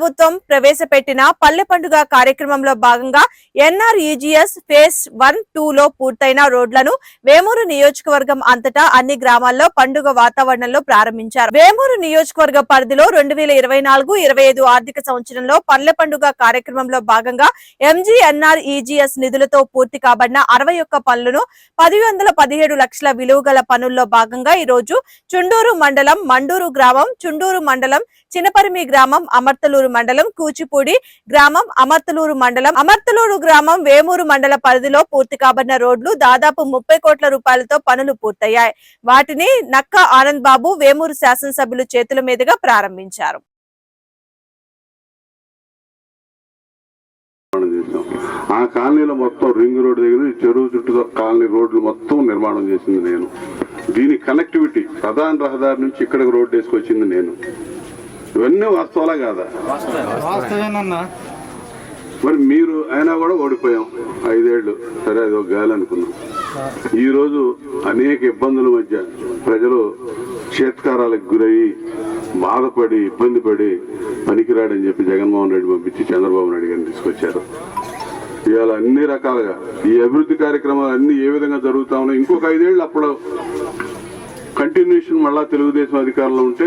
ప్రభుత్వం ప్రవేశపెట్టిన పల్లె పండుగ కార్యక్రమంలో భాగంగా ఎన్ఆర్ఈజీఎస్ ఫేజ్ వన్ టూ లో పూర్తయిన రోడ్లను వేమూరు నియోజకవర్గం అంతటా అన్ని గ్రామాల్లో పండుగ వాతావరణంలో ప్రారంభించారు. వేమూరు నియోజకవర్గ పరిధిలో రెండు వేల ఇరవై నాలుగు ఇరవై ఐదు ఆర్థిక సంవత్సరంలో పల్లె పండుగ కార్యక్రమంలో భాగంగా ఎంజీఎన్ఆర్ఈజీఎస్ నిధులతో పూర్తి కాబడిన అరవై ఒక్క పనులను పది వందల పదిహేడు లక్షల విలువ గల పనుల్లో భాగంగా ఈ రోజు చుండూరు మండలం మండూరు గ్రామం చుండూరు మండలం చినపరిమి గ్రామం అమర్తలూరు మండలం కూచిపూడి గ్రామం అమర్తలూరు మండలం. అమర్తలూరు గ్రామం వేమూరు మండల పరిధిలో పూర్తి కాబడిన రోడ్లు దాదాపు ముప్పై కోట్ల రూపాయలతో పనులు పూర్తయ్యాయి. వాటిని నక్క ఆనంద్ బాబు వేమూరు శాసనసభ్యులు చేతుల మీదుగా ప్రారంభించారు. ఆ కాలనీలో మొత్తం రింగ్ రోడ్ దగ్గర చెరువు చుట్టూ కాలనీ రోడ్లు మొత్తం నిర్మాణం చేసింది నేను. దీని కనెక్టివిటీ ప్రధాన రహదారి నుంచి ఇక్కడికి రోడ్డు వేసుకొచ్చింది నేను. ఇవన్నీ వాస్తవాలా కాదా? మరి మీరు అయినా కూడా ఓడిపోయాం. ఐదేళ్ళు సరే అది ఒక గాలి అనుకున్నాం. ఈ రోజు అనేక ఇబ్బందుల మధ్య ప్రజలు చేత్కారాలకు గురయ్యి బాధపడి ఇబ్బంది పడి పనికిరాడని చెప్పి జగన్మోహన్ రెడ్డి పంపించి చంద్రబాబు నాయుడు గారిని తీసుకొచ్చారు. ఇవాళ అన్ని రకాలుగా ఈ అభివృద్ధి కార్యక్రమాలు అన్ని ఏ విధంగా జరుగుతా ఉన్నాయి ఇంకొక ఐదేళ్ళు అప్పుడు కంటిన్యూషన్ మళ్ళా తెలుగుదేశం అధికారంలో ఉంటే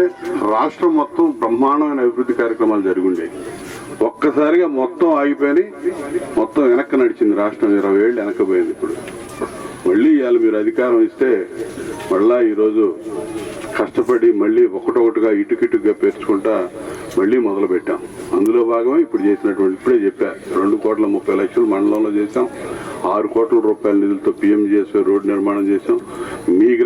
రాష్ట్రం మొత్తం బ్రహ్మాండమైన అభివృద్ధి కార్యక్రమాలు జరుగుండేవి. ఒక్కసారిగా మొత్తం ఆగిపోయి మొత్తం వెనక్కి నడిచింది రాష్ట్రం ఇరవై ఏళ్ళు వెనక్కిపోయింది ఇప్పుడు. మళ్ళీ ఇవాళ మీరు అధికారం ఇస్తే మళ్ళా ఈరోజు కష్టపడి మళ్ళీ ఒకటొకటిగా ఇటుకిటుగా పేర్చుకుంటా మళ్ళీ మొదలు పెట్టాం అందులో భాగమే ఇప్పుడు చేసినటువంటి ఇప్పుడే చెప్పా రెండు కోట్ల ముప్పై లక్షలు మండలంలో చేశాం. ఆరు కోట్ల రూపాయల నిధులతో పిఎంజిఎస్వై రోడ్డు నిర్మాణం చేశాం. మీ